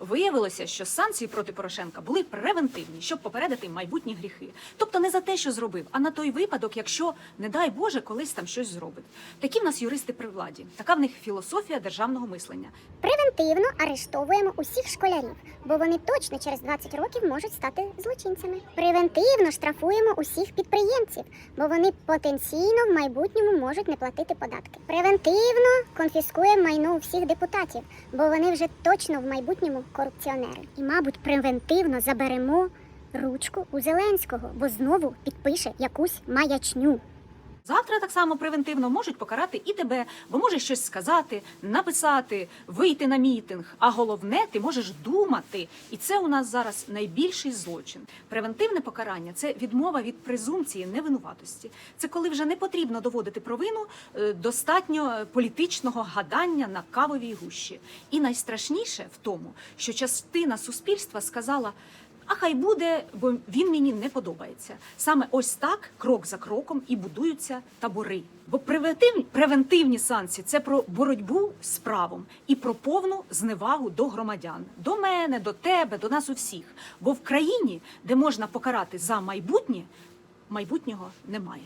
Виявилося, що санкції проти Порошенка були превентивні, щоб попередити майбутні гріхи. Тобто не за те, що зробив, а на той випадок, якщо, не дай Боже, колись там щось зробить. Такі в нас юристи при владі. Така в них філософія державного мислення. Превентивно арештовуємо усіх школярів, бо вони точно через 20 років можуть стати злочинцями. Превентивно штрафуємо усіх підприємців, бо вони потенційно в майбутньому можуть не платити податки. Превентивно конфіскуємо майно у всіх депутатів, бо вони вже точно в майбутньому корупціонери. І, мабуть, превентивно заберемо ручку у Зеленського, бо знову підпише якусь маячню. Завтра так само превентивно можуть покарати і тебе, бо можеш щось сказати, написати, вийти на мітинг. А головне, ти можеш думати. І це у нас зараз найбільший злочин. Превентивне покарання це відмова від презумпції невинуватості. Це коли вже не потрібно доводити провину, е, достатньо е, політичного гадання на кавовій гущі. І найстрашніше в тому, що частина суспільства сказала. А хай буде, бо він мені не подобається. Саме ось так, крок за кроком, і будуються табори. Бо превентивні, превентивні санкції це про боротьбу з правом і про повну зневагу до громадян, до мене, до тебе, до нас усіх. Бо в країні, де можна покарати за майбутнє, майбутнього немає.